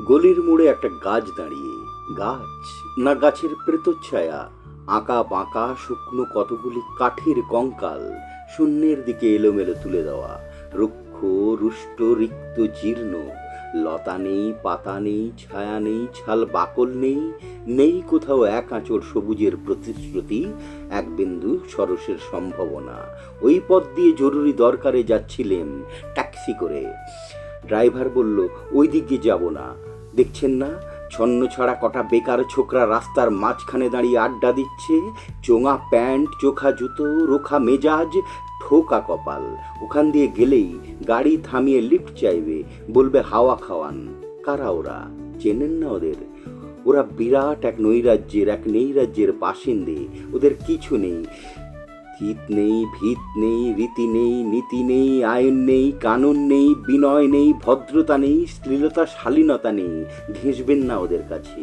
গলির মোড়ে একটা গাছ দাঁড়িয়ে, গাছ না গাছের প্রেতচ্ছায়া, আঁকা বাঁকা শুকনো কতগুলি কাঠের কঙ্কাল শূন্যের দিকে এলোমেলো তুলে দেওয়া, রুক্ষ, রুষ্ট, রিক্ত, জীর্ণ, লতা নেই, পাতা নেই, ছায়া নেই, ছাল বাকল নেই নেই কোথাও এক আঁচড় সবুজের প্রতিশ্রুতি, এক বিন্দু সরসের সম্ভাবনা। ওই পথ দিয়ে জরুরি দরকারে যাচ্ছিলেন ট্যাক্সি করে। ড্রাইভার বলল ওই দিকে যাব না। দেখছেন না, ছন্ন ছাড়া কটা বেকার ছোকরা রাস্তার মাঝখানে দাঁড়িয়ে আড্ডা দিচ্ছে। চোঙা প্যান্ট, চোখা জুতো, রোখা মেজাজ, ঠোকা কপাল। ওখান দিয়ে গেলেই গাড়ি থামিয়ে লিফট চাইবে। বলবে, হাওয়া খাওয়ান। কারা ওরা? চেনেন না ওদের। ওরা বিরাট এক নৈরাজ্যের এক নৈরাজ্যের বাসিন্দে। ওদের কিছু নেই। ভিত নেই ভিত নেই, রীতি নেই, নীতি নেই, আইন নেই, কানুন নেই, বিনয় নেই, ভদ্রতা নেই, শ্লীলতা, শালীনতা নেই, ঘেঁষবেন না ওদের কাছে।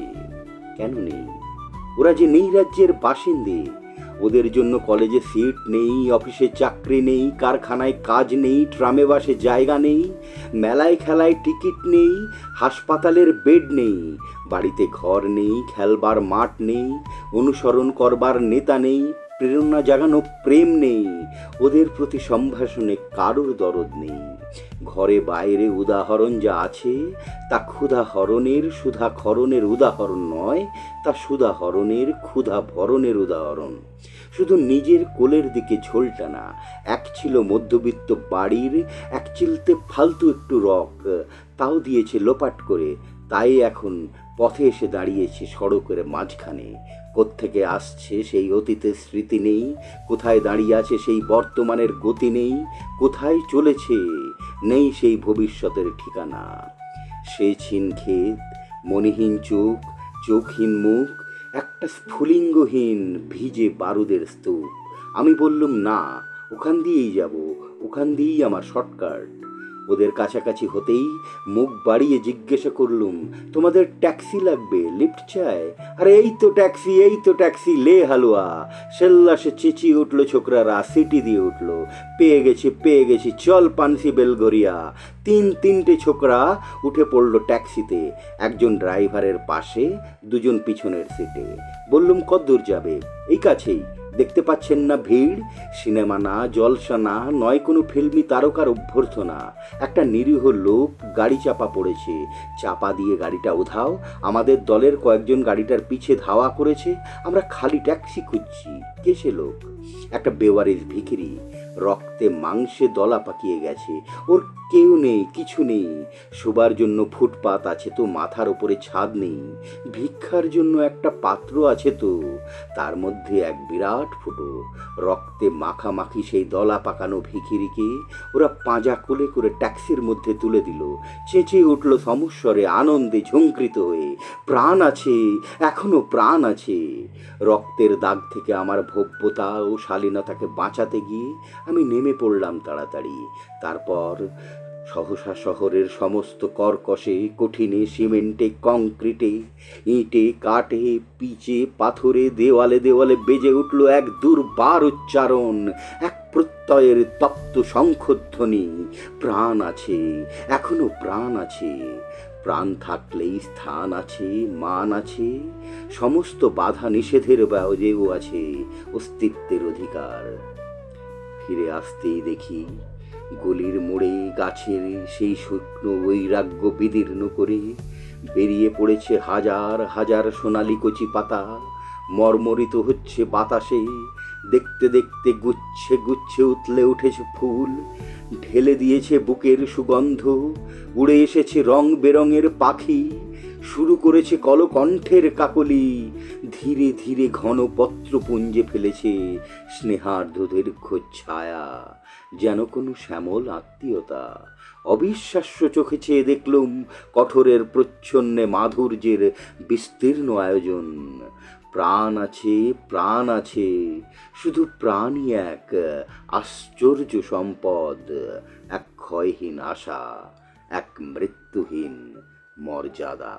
কেন নেই? ওরা যে নেই রাজ্যের বাসিন্দে। ওদের জন্য কলেজে সিট নেই, অফিসে চাকরি নেই, কারখানায় কাজ নেই, ট্রামে বাসে জায়গা নেই, মেলায় খেলায় টিকিট নেই, হাসপাতালের বেড নেই, বাড়িতে ঘর নেই, খেলবার মাঠ নেই, অনুসরণ করবার নেতা নেই প্রেরণা জাগানো প্রেম নেই। ওদের প্রতি সম্ভাষণে কারোর দরদ নেই। ঘরে বাইরে উদাহরণ যা আছে, তা ক্ষুধা হরণের, সুধা খরণের উদাহরণ নয়, তা সুধা হরণের, ক্ষুধা ভরণের উদাহরণ। শুধু নিজের কোলের দিকে ঝোলটা না এক ছিল মধ্যবিত্ত বাড়ির, এক চিলতে ফালতু একটু রক, তাও দিয়েছে লোপাট করে, তাই এখন পথে এসে দাঁড়িয়েছে সড়কের মাঝখানে। কোত্থেকে আসছে সেই অতীতের স্মৃতি নেই। কোথায় দাঁড়িয়ে আছে সেই বর্তমানের গতি নেই। কোথায় চলেছে নেই সেই ভবিষ্যতের ঠিকানা। সে ক্ষেত মনিহীন চোখ, চোখহীন মুখ, একটা স্ফুলিঙ্গহীন ভিজে বারুদের স্তূপ। আমি বললুম, না, ওখান দিয়েই যাব। ওখান দিয়েই আমার শর্টকাট। ওদের কাছাকাছি হতেই মুখ বাড়িয়ে জিজ্ঞাসা করলুম, তোমাদের ট্যাক্সি লাগবে, লিফট চাই? আরে, এই তো ট্যাক্সি, এই তো ট্যাক্সি, লে হালুয়া। সেল্লাসে চেঁচিয়ে উঠল ছোকরারা, সিটি দিয়ে উঠল। পেয়ে গেছি পেয়ে গেছি, চল পানসি বেলগরিয়া। তিন তিনটে ছোকরা উঠে পড়ল ট্যাক্সিতে। একজন ড্রাইভারের পাশে, দুজন পিছনের সিটে। বললুম কদ্দূর যাবে? এই কাছেই। দেখতে পাচ্ছেন না ভিড়, সিনেমা না, জলসা না, নয় কোনো ফিল্মি তারকার অভ্যর্থনা। একটা নিরীহ লোক গাড়ি চাপা পড়েছে। চাপা দিয়ে গাড়িটা উধাও আমাদের দলের কয়েকজন গাড়িটার পিছে ধাওয়া করেছে, আমরা খালি ট্যাক্সি খুঁজছি। কে সে লোক? একটা বেওয়ারিস ভিখিরি। রক্তে মাংসে দলা পাকিয়ে গেছে। ওর কেউ নেই, কিছু নেই। শোবার জন্য ফুটপাত আছে তো, মাথার ওপরে ছাদ নেই। ভিক্ষার জন্য একটা পাত্র আছে তো, তার মধ্যে এক বিরাট ফুটো। রক্তে মাখামাখি সেই দলা পাকানো ভিখিরিকে ওরা পাঁজা কোলে করে ট্যাক্সির মধ্যে তুলে দিল। চেঁচিয়ে উঠল সমস্বরে, আনন্দে ঝঙ্কৃত হয়ে, প্রাণ আছে, এখনও প্রাণ আছে। রক্তের দাগ থেকে আমার ভব্যতা ও শালীনতাকে বাঁচাতে গিয়ে আমি নেমে পড়লাম তাড়াতাড়ি। তারপর সহসা শহরের সমস্ত কর্কশে, কঠিনে সিমেন্টে, কংক্রিটে, ইঁটে, কাঠে, পিচে, পাথরে, দেওয়ালে দেওয়ালে বেজে উঠল এক দুর্বার উচ্চারণ, এক প্রত্যয়ের তপ্ত শঙ্খধ্বনি প্রাণ আছে, এখনও প্রাণ আছে। প্রাণ থাকলেই স্থান আছে, মান আছে, সমস্ত বাধা নিষেধের বাজেও আছে অস্তিত্বের অধিকার। ফিরে আসতেই দেখি গলির মোড়ে গাছের সেই শুকনো বৈরাগ্য বিদীর্ণ করে বেরিয়ে পড়েছে হাজার হাজার সোনালি কচি পাতা। মর্মরিত হচ্ছে বাতাসে, দেখতে দেখতে গুচ্ছে গুচ্ছে উতলে উঠেছে ফুল। ঢেলে দিয়েছে বুকের সুগন্ধ, উড়ে এসেছে রং বেরঙের পাখি। শুরু করেছে কলকণ্ঠের কাকলি। ধীরে ধীরে ঘন পত্রপুঞ্জে ফেলেছে স্নেহার্ধদের ছায়া, যেন কোনো শ্যামল আত্মীয়তা। অবিশ্বাস্য চোখে চেয়ে দেখলুম কঠোরের প্রচ্ছন্নে মাধুর্যের বিস্তীর্ণ আয়োজন। প্রাণ আছে প্রাণ আছে, শুধু প্রাণই এক আশ্চর্য সম্পদ, এক ক্ষয়হীন আশা, এক মৃত্যুহীন মর্যাদা।